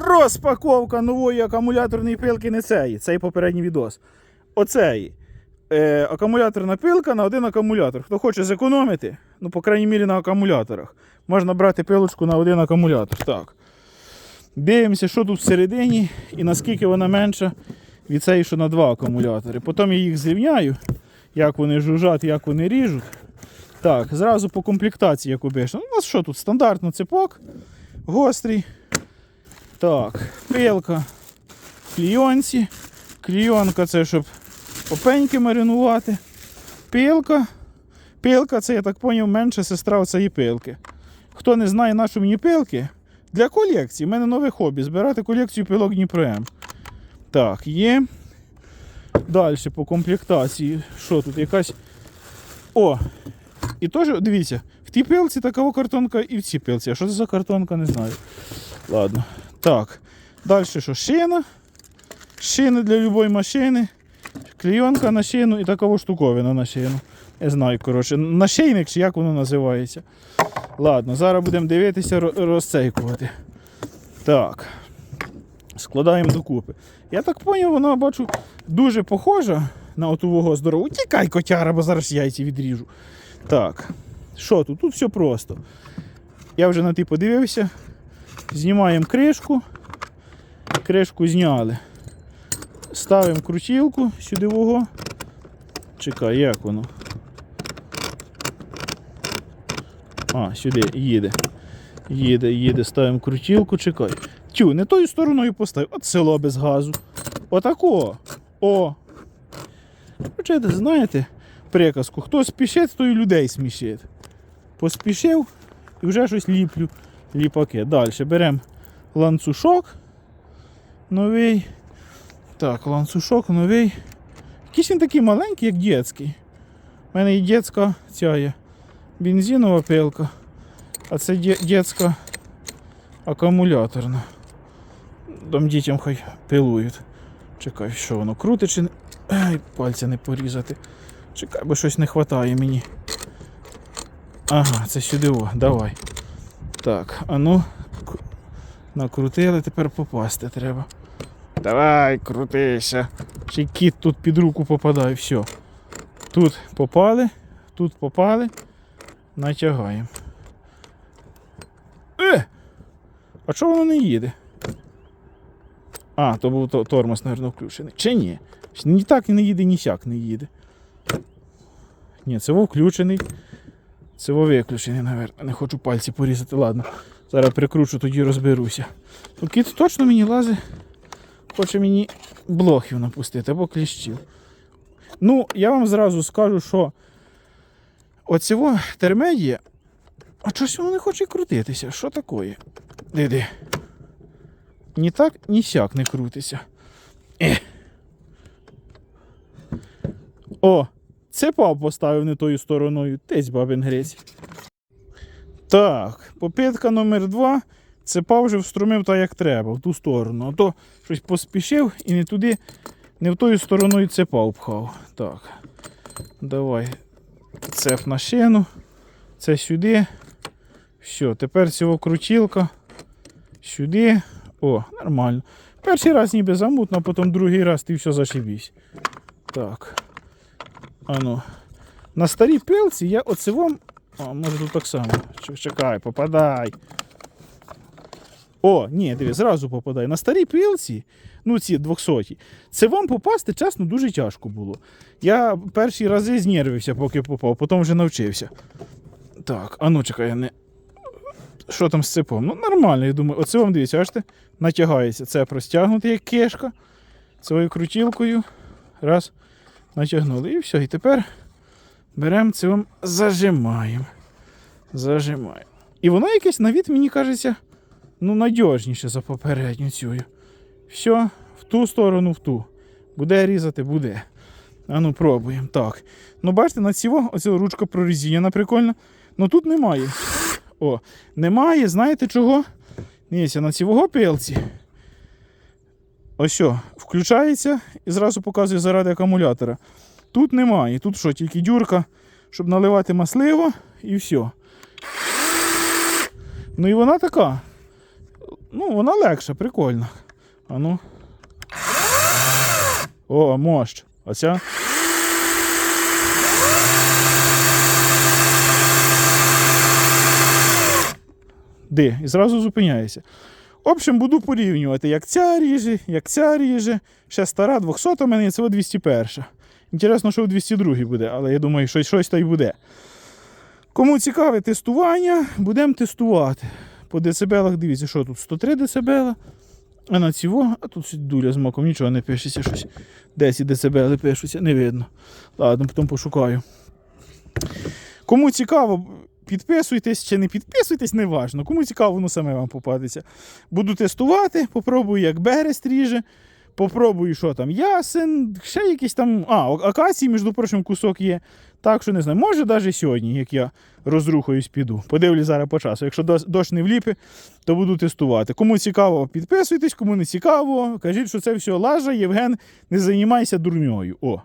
Розпаковка нової акумуляторної пилки не цієї, цей попередній відос. Оцеї. Е, акумуляторна пилка на один акумулятор. Хто хоче зекономити, ну, по крайній мірі, на акумуляторах, можна брати пилочку на один акумулятор. Так. Дивимося, що тут всередині і наскільки вона менша від цієї, що на два акумулятори. Потім я їх зрівняю, як вони жужжать, як вони ріжуть. Так, зразу по комплектації, як обично. Ну, У нас що тут? Стандартно цепок, гострий. Так, пилка клійонці. Клійонка це щоб опеньки маринувати. Пилка. Пилка це, я так зрозумів, менша сестра цієї пилки. Хто не знає нашу мені пилки, для колекції. У мене нове хобі збирати колекцію пилок Дніпром. Так, є. Далі по комплектації. Що тут? Якась. О! І теж, дивіться, в тій пилці такова картонка і в цій пилці. А що це за картонка, не знаю. Ладно. Так. Далі що? Шина. Шини для будь-якої машини. Клейонка на шину і такова штуковина на шину. Не знаю, коротше, нашийник чи як воно називається. Ладно, зараз будемо дивитися, розцейкувати. Так. Складаємо докупи. Я так зрозумів, вона бачу дуже похожа на отового здорову. Тікай, котяра, бо зараз яйці відріжу. Так. Що тут? Тут все просто. Я вже на ти подивився. Знімаємо кришку. Кришку зняли. Ставимо крутілку сюди вого. Чекай, як воно? А, сюди їде. Їде, їде, ставимо крутілку, чекай. Тю, не тою стороною поставив. От село без газу. Отако. О. Хочете, знаєте, приказку, хто спішить, той людей смішить. Поспішив і вже щось ліплю. Ліпаки. Далі беремо ланцюжок новий. Так, ланцюжок новий. Якийсь він такий маленький, як дітський. У мене і дітська ця є бензинова пилка, а це ді- дітська акумуляторна. Там дітям хай пилують. Чекай, що воно крутить чи не. Ай, пальця не порізати. Чекай, бо щось не вистачає мені. Ага, це сюди, о, давай. Так, а ну. Накрутили, тепер попасти треба. Давай, крутися. Ще кіт тут під руку попадає, все. Тут попали, тут попали. Натягаємо. Е! А чого воно не їде? А, то був то- тормоз, мабуть, включений. Чи ні? Ні так не їде, ні сяк не їде. Ні, це во включений. Це виключений, мабуть. Не хочу пальці порізати. Ладно. Зараз прикручу, тоді розберуся. Тут кіт точно мені лазить. Хоче мені блохів напустити або кліщів. Ну, я вам зразу скажу, що оцього термедія. А чогось воно не хоче крутитися. Що таке? Диди. Ні так, ні сяк не крутиться. Е. О, це пап поставив не тою стороною. Тесь бабин грець. Так, попитка номер два. Це пав вже вструмив так, як треба, в ту сторону. А то щось поспішив і не туди, не в тою стороною цепа впхав. Так. Давай. Цеп на шину. Це сюди. Все, тепер цього крутілка. Сюди. О, нормально. Перший раз ніби замутно, а потім другий раз ти все зашибісь. Так. Ану. На старій пилці я оце вам. А, може тут так само. Чекай, попадай. О, ні, диви, зразу попадай. На старій пилці, ну ці 200 це вам попасти, чесно, дуже тяжко було. Я перші рази знервився, поки попав, потім вже навчився. Так, а ну чекай, я не. Що там з цепом? Ну, нормально, я думаю. Оце вам дивіться, бачите? Натягається. Це простягнути як кишка. Цією крутілкою. Раз. Натягнули. І все. І тепер беремо вам зажимаємо. Зажимаємо. І воно якесь на мені кажеться, ну, надіжніше за попередню цю. Все, в ту сторону, в ту. Буде різати, буде. А ну, пробуємо. Так. Ну, бачите, на цього оця ручка прорізіяна прикольно. Ну тут немає. О, немає, знаєте чого? Дивіться, на цівого пилці. Ось що, включається і зразу показує заради акумулятора. Тут немає. Тут що, тільки дюрка, щоб наливати масливо і все. Ну і вона така. Ну, вона легша, прикольна. А ну. О, мощ. Оця. Ди, і зразу зупиняється. В общем, буду порівнювати, як ця ріже, як ця ріже. Ще стара 200 у мене, це 201. Інтересно, що у 202 буде, але я думаю, щось, щось та й буде. Кому цікаве тестування, будемо тестувати. По децибелах дивіться, що тут 103 децибела. А на цього, а тут дуля з маком, нічого не пишеться щось. 10 децибели пишуться, не видно. Ладно, потім пошукаю. Кому цікаво, підписуйтесь чи не підписуйтесь, не важно. Кому цікаво, воно саме вам попадеться. Буду тестувати, попробую, як берест ріже. Попробую, що там ясен, ще якийсь там. А, акації, між прочим, кусок є. Так що не знаю. Може, навіть сьогодні, як я розрухаюсь, піду. Подивлюсь зараз по часу. Якщо дощ не вліпе, то буду тестувати. Кому цікаво, підписуйтесь, кому не цікаво, кажіть, що це все лажа, Євген, не займайся дурньою. О.